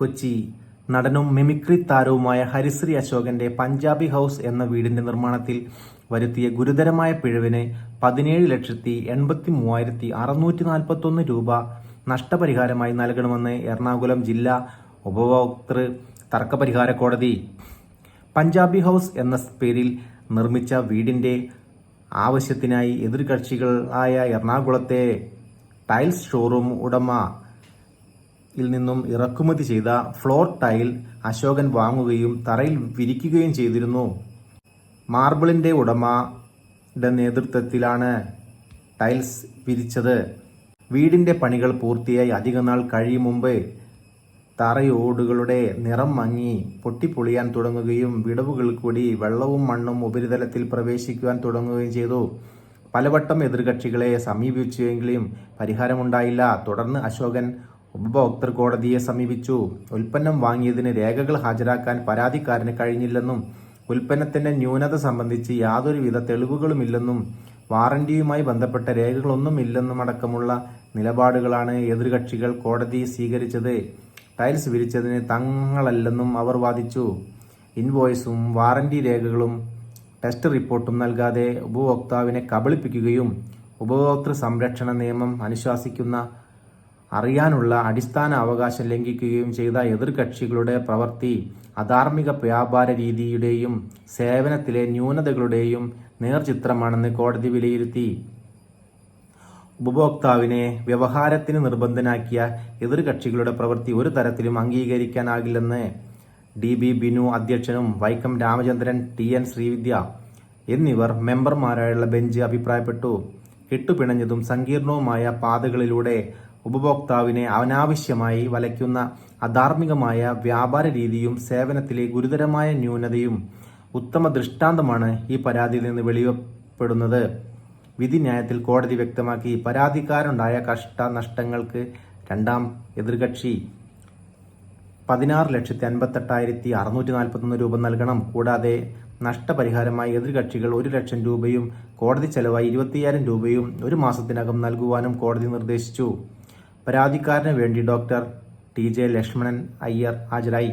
കൊച്ചി. നടനും മിമിക്രി താരവുമായ ഹരിശ്രീ അശോകന്റെ പഞ്ചാബി ഹൗസ് എന്ന വീടിന്റെ നിർമ്മാണത്തിൽ വരുത്തിയ ഗുരുതരമായ പിഴവിന് പതിനേഴ് ലക്ഷത്തി എൺപത്തി മൂവായിരത്തി അറുന്നൂറ്റി നാൽപ്പത്തൊന്ന് രൂപ നഷ്ടപരിഹാരമായി നൽകണമെന്ന് എറണാകുളം ജില്ലാ ഉപഭോക്തൃ തർക്കപരിഹാര കോടതി. പഞ്ചാബി ഹൗസ് എന്ന പേരിൽ നിർമ്മിച്ച വീടിന്റെ ആവശ്യത്തിനായി എതിർകക്ഷികളായ എറണാകുളത്തെ ടൈൽസ് ഷോറൂം ഉടമ യിൽ നിന്നും ഇറക്കുമതി ചെയ്ത ഫ്ലോർ ടൈൽ അശോകൻ വാങ്ങുകയും തറയിൽ വിരിക്കുകയും ചെയ്തിരുന്നു. മാർബിളിന്റെ ഉടമയുടെ നേതൃത്വത്തിലാണ് ടൈൽസ് വിരിച്ചത്. വീടിന്റെ പണികൾ പൂർത്തിയായി അധികനാൾ കഴിയും മുമ്പ് തറയോടുകളുടെ നിറം മങ്ങി പൊട്ടിപ്പൊളിയാൻ തുടങ്ങുകയും വിടവുകൾ കൂടി വെള്ളവും മണ്ണും ഉപരിതലത്തിൽ പ്രവേശിക്കുവാൻ തുടങ്ങുകയും ചെയ്തു. പലവട്ടം എതിർകക്ഷികളെ സമീപിച്ചുവെങ്കിലും പരിഹാരമുണ്ടായില്ല. തുടർന്ന് അശോകൻ ഉപഭോക്തൃ കോടതിയെ സമീപിച്ചു. ഉൽപ്പന്നം വാങ്ങിയതിന് രേഖകൾ ഹാജരാക്കാൻ പരാതിക്കാരന് കഴിഞ്ഞില്ലെന്നും ഉൽപ്പന്നത്തിന്റെ ന്യൂനത സംബന്ധിച്ച് യാതൊരുവിധ തെളിവുകളുമില്ലെന്നും വാറന്റിയുമായി ബന്ധപ്പെട്ട രേഖകളൊന്നും രേഖകളൊന്നുമില്ലെന്നുമടക്കമുള്ള നിലപാടുകളാണ് എതിർകക്ഷികൾ കോടതി സ്വീകരിച്ചത്. ടൈൽസ് വിരിച്ചതിന് തങ്ങളല്ലെന്നും അവർ വാദിച്ചു. ഇൻവോയ്സും വാറന്റി രേഖകളും ടെസ്റ്റ് റിപ്പോർട്ടും നൽകാതെ ഉപഭോക്താവിനെ കബളിപ്പിക്കുകയും ഉപഭോക്തൃ സംരക്ഷണ നിയമം അനുശാസിക്കുന്ന അറിയാനുള്ള അടിസ്ഥാന അവകാശം ലംഘിക്കുകയും ചെയ്ത എതിർകക്ഷികളുടെ പ്രവൃത്തി അധാർമിക വ്യാപാര രീതിയുടെയും സേവനത്തിലെ ന്യൂനതകളുടെയും നേർചിത്രമാണെന്ന് കോടതി വിലയിരുത്തി. ഉപഭോക്താവിനെ വ്യവഹാരത്തിന് നിർബന്ധനാക്കിയ എതിർകക്ഷികളുടെ പ്രവൃത്തി ഒരു തരത്തിലും അംഗീകരിക്കാനാകില്ലെന്ന് ഡി ബി ബിനു അധ്യക്ഷനും വൈക്കം രാമചന്ദ്രൻ ടി എൻ ശ്രീവിദ്യ എന്നിവർ മെമ്പർമാരായുള്ള ബെഞ്ച് അഭിപ്രായപ്പെട്ടു. കെട്ടുപിണഞ്ഞതും സങ്കീർണവുമായ പാതകളിലൂടെ ഉപഭോക്താവിനെ അനാവശ്യമായി വലയ്ക്കുന്ന അധാർമികമായ വ്യാപാര രീതിയും സേവനത്തിലെ ഗുരുതരമായ ന്യൂനതയും ഉത്തമ ദൃഷ്ടാന്തമാണ് ഈ പരാതിയിൽ നിന്ന് വെളിപ്പെടുന്നത്. വിധിന്യായത്തിൽ കോടതി വ്യക്തമാക്കി പരാതിക്കാരുണ്ടായ കഷ്ട നഷ്ടങ്ങൾക്ക് രണ്ടാം എതിർകക്ഷി. പതിനാറ് ലക്ഷത്തി അൻപത്തെട്ടായിരത്തി അറുന്നൂറ്റി നാൽപ്പത്തൊന്ന് രൂപ നൽകണം. കൂടാതെ നഷ്ടപരിഹാരമായി എതിർകക്ഷികൾ ഒരു ലക്ഷം രൂപയും കോടതി ചെലവായി ഇരുപത്തിയ്യായിരം രൂപയും ഒരു മാസത്തിനകം നൽകുവാനും കോടതി നിർദ്ദേശിച്ചു. പരാതിക്കാരന് വേണ്ടി doctor T J Lakshmanan Iyer ഹാജരായി.